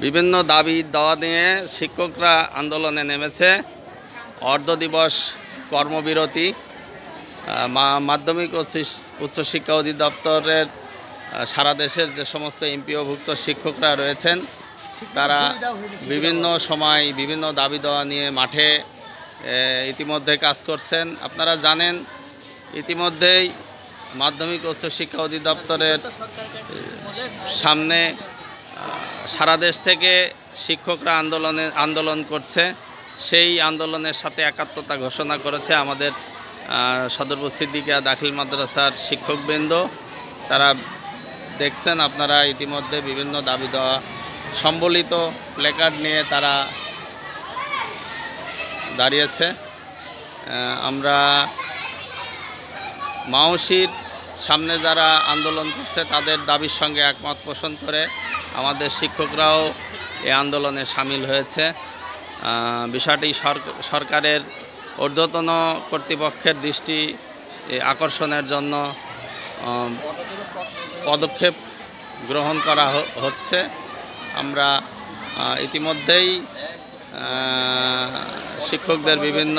বিভিন্ন দাবি দাওয়া নিয়ে শিক্ষকরা আন্দোলনে নেমেছে। অর্ধ দিবস কর্মবিরতি মাধ্যমিক ও উচ্চশিক্ষা অধিদপ্তরের সারা দেশের যে সমস্ত এমপিওভুক্ত শিক্ষকরা রয়েছেন, তারা বিভিন্ন সময় বিভিন্ন দাবি দেওয়া নিয়ে মাঠে ইতিমধ্যে কাজ করছেন। আপনারা জানেন, ইতিমধ্যেই মাধ্যমিক উচ্চশিক্ষা অধিদপ্তরের সামনে সারা দেশ থেকে শিক্ষকরা আন্দোলনে, আন্দোলন করছে। সেই আন্দোলনের সাথে একাত্মতা ঘোষণা করেছে আমাদের সদরপুর সিদ্দিকা দাখিল মাদ্রাসার শিক্ষকবৃন্দ। তারা দেখছেন আপনারা ইতিমধ্যে বিভিন্ন দাবি দেওয়া সম্বলিত প্লেকার্ড নিয়ে তারা দাঁড়িয়েছে। আমরা মাওসির সামনে যারা আন্দোলন করছে, তাদের দাবির সঙ্গে একমত পোষণ করে আমাদের শিক্ষকরাও এই আন্দোলনে সামিল হয়েছে। বিষয়টি সরকারের ঊর্ধ্বতন কর্তৃপক্ষের দৃষ্টি আকর্ষণের জন্য পদক্ষেপ গ্রহণ করা হচ্ছে। আমরা ইতিমধ্যেই শিক্ষকদের বিভিন্ন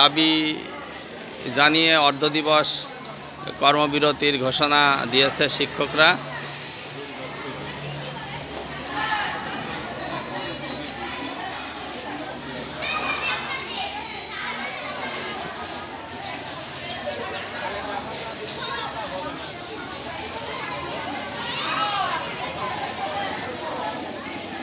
দাবি জানিয়ে অর্ধ দিবস কর্মবিরতির ঘোষণা দিয়েছে শিক্ষকরা।